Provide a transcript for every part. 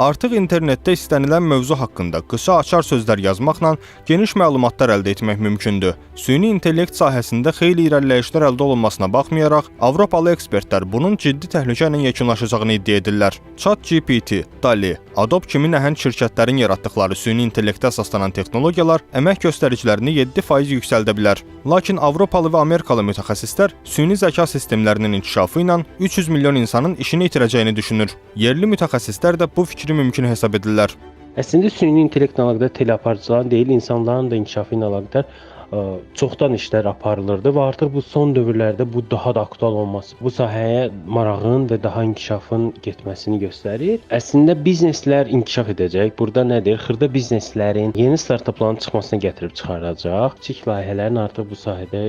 Artıq internetdə istənilən mövzu haqqında qısa açar sözlər yazmaqla geniş məlumatlar əldə etmək mümkündür. Süni intellekt sahəsində xeyli irəliləyişlər əldə olunmasına baxmayaraq, Avropalı ekspertlər bunun ciddi təhlükə ilə yekunlaşacağını iddia edirlər. ChatGPT, DALL-E, Adobe kimi nəhəng şirkətlərin yaratdıkları süni intellektə əsaslanan texnologiyalar əmək göstəricilərini 7% yüksəldə bilər. Lakin Avropalı və Amerikalı mütəxəssislər süni zəka sistemlərinin inkişafı ilə 300 milyon insanın işini itirəcəyini düşünür. Yerli mütəxəssislər də bu fikri mümkün hesab edirlər. Əslində süni intellektlə əlaqədar teleaparıcıların deyil, insanların da inkişafı ilə əlaqədar çoxdan işlər aparılırdı və artıq bu son dövrlərdə bu daha da aktual olması, bu sahəyə marağın və daha inkişafın getməsini göstərir. Əslində bizneslər inkişaf edəcək. Burada nədir? Xırda bizneslərin yeni startapların çıxmasına gətirib çıxaracaq. Kiçik layihələrin artıq bu sahədə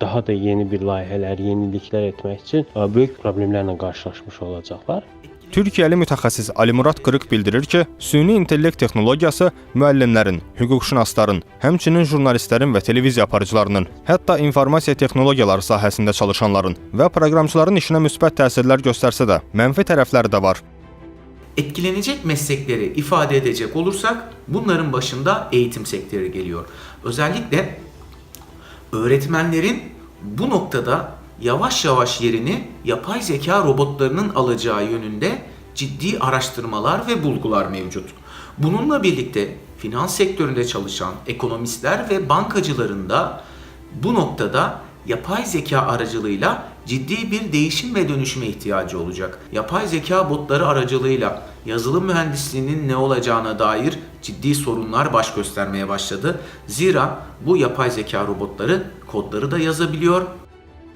daha da yeni bir layihələr, yeniliklər etmək üçün böyük problemlərlə qarşılaşmış olacaqlar. Türkiyəli mütəxəssis Alimurad Qırıq bildirir ki, süni intellekt texnologiyası müəllimlərin, hüquqşünasların, həmçinin jurnalistlərin və televiziya aparıcılarının, hətta informasiya texnologiyaları sahəsində çalışanların və proqramçıların işinə müsbət təsirlər göstərsə də, mənfi tərəfləri də var. Etkilenecek meslekleri ifade edecek olursak bunların başında eğitim sektörü geliyor. Özellikle öğretmenlerin bu noktada yavaş yavaş yerini yapay zeka robotlarının alacağı yönünde ciddi araştırmalar ve bulgular mevcut. Bununla birlikte finans sektöründe çalışan ekonomistler ve bankacıların da bu noktada yapay zeka aracılığıyla ciddi bir değişim ve dönüşüme ihtiyacı olacak. Yapay zeka botları aracılığıyla yazılım mühendisliğinin ne olacağına dair ciddi sorunlar baş göstermeye başladı. Zira bu yapay zeka robotları kodları da yazabiliyor,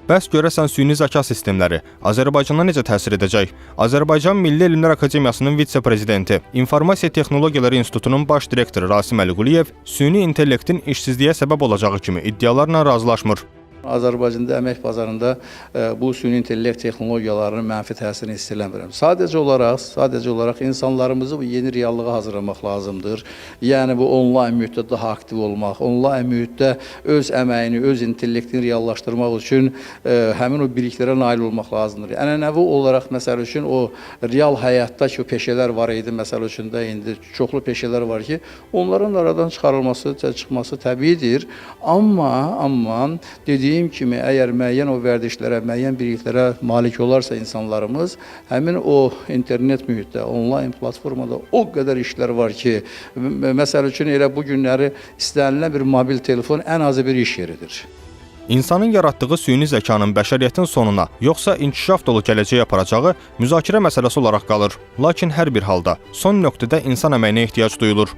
Bəs görəsən süni zəka sistemləri Azərbaycana necə təsir edəcək? Azərbaycan Milli Elmlər Akademiyasının vitse-prezidenti, İnformasiya Texnologiyaları İnstitutunun baş direktoru Rasim Əliquliyev süni intellektin işsizliyə səbəb olacağı kimi iddialarla razılaşmır. Azərbaycanda əmək bazarında e, bu süni intellekt texnologiyalarının mənfi təsirini hiss eləmirəm. Sadəcə olaraq, sadəcə olaraq insanlarımızı bu yeni reallığa hazırlamaq lazımdır. Yəni bu onlayn mühitdə daha aktiv olmaq, onlayn mühitdə öz əməyini, öz intellektini reallaşdırmaq üçün e, həmin o biliklərə nail olmaq lazımdır. Ənənəvi olaraq məsəl üçün o real həyatda ki, o peşələr var idi, məsəl üçün də indi çoxlu peşələr var ki, onların aradan çıxarılması, çıxması təbiidir. Amma, amma dediyim kimi, əgər müəyyən o vərdişlərə, müəyyən biliklərə malik olarsa insanlarımız, həmin o internet mühitdə, onlayn platformada o qədər işlər var ki, məsəl üçün elə bu günləri istənilən bir mobil telefon ən azı bir iş yeridir. İnsanın yaratdığı süni zəkanın bəşəriyyətin sonuna, yoxsa inkişaf dolu gələcəyə aparacağı müzakirə məsələsi olaraq qalır. Lakin hər bir halda son nöqtədə insan əməyinə ehtiyac duyulur.